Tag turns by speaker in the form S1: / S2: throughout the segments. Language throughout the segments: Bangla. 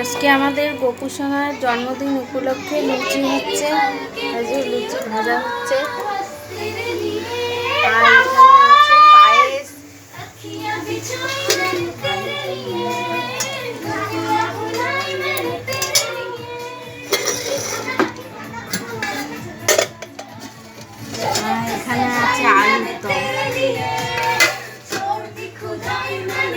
S1: আজকে আমাদের গোপুসোনার জন্মদিন উপলক্ষে লুচি হচ্ছে লুচি ভাজা হচ্ছে।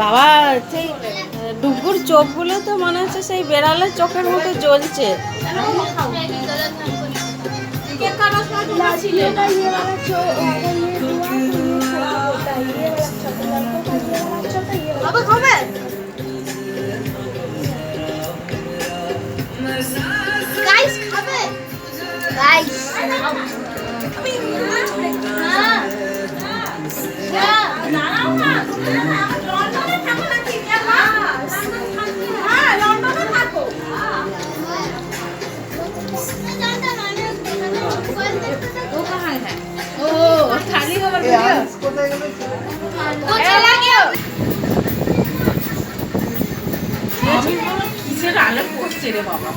S1: বাবা, সেই ডুগুর চোখগুলো তো মনে হচ্ছে সেই বেড়ালের চোখের মতো জ্বলছে।
S2: গাইস খাবে? গাইস
S3: এই
S4: কিসের আলো পড়ছে রে বাবা?